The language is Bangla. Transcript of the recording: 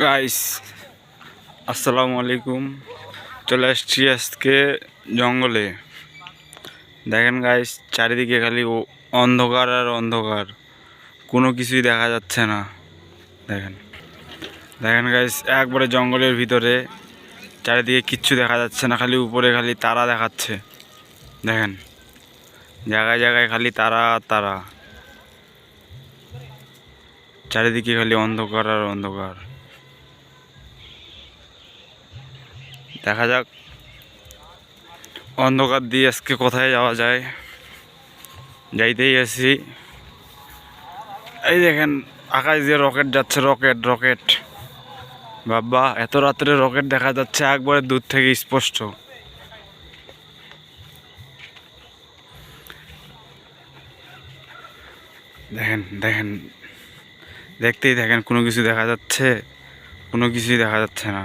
গাইস আসসালামু আলাইকুম। চলে আসছি আজকে জঙ্গলে। দেখেন গাইস চারিদিকে খালি অন্ধকার আর অন্ধকার। কোনো কিছুই দেখা যাচ্ছে না। দেখেন। দেখেন গাইস একবারে জঙ্গলের ভিতরে। চারিদিকে কিচ্ছু দেখা যাচ্ছে না, খালি উপরে খালি তারা দেখাচ্ছে। দেখেন। জায়গায় জায়গায় খালি তারা তারা। চারিদিকে খালি অন্ধকার আর অন্ধকার। দেখা যাক। অন্ধকার দিয়ে আজকে কোথায় যাওয়া যায়? যাইতেই আসি। এই দেখেন, আকাশ দিয়ে রকেট যাচ্ছে রকেট রকেট বাবা, এত রাত্রে রকেট দেখা যাচ্ছে একবারে দূর থেকে স্পষ্ট। দেখেন দেখেন। দেখতেই দেখেন, কোনো কিছু দেখা যাচ্ছে, কোনো কিছুই দেখা যাচ্ছে না।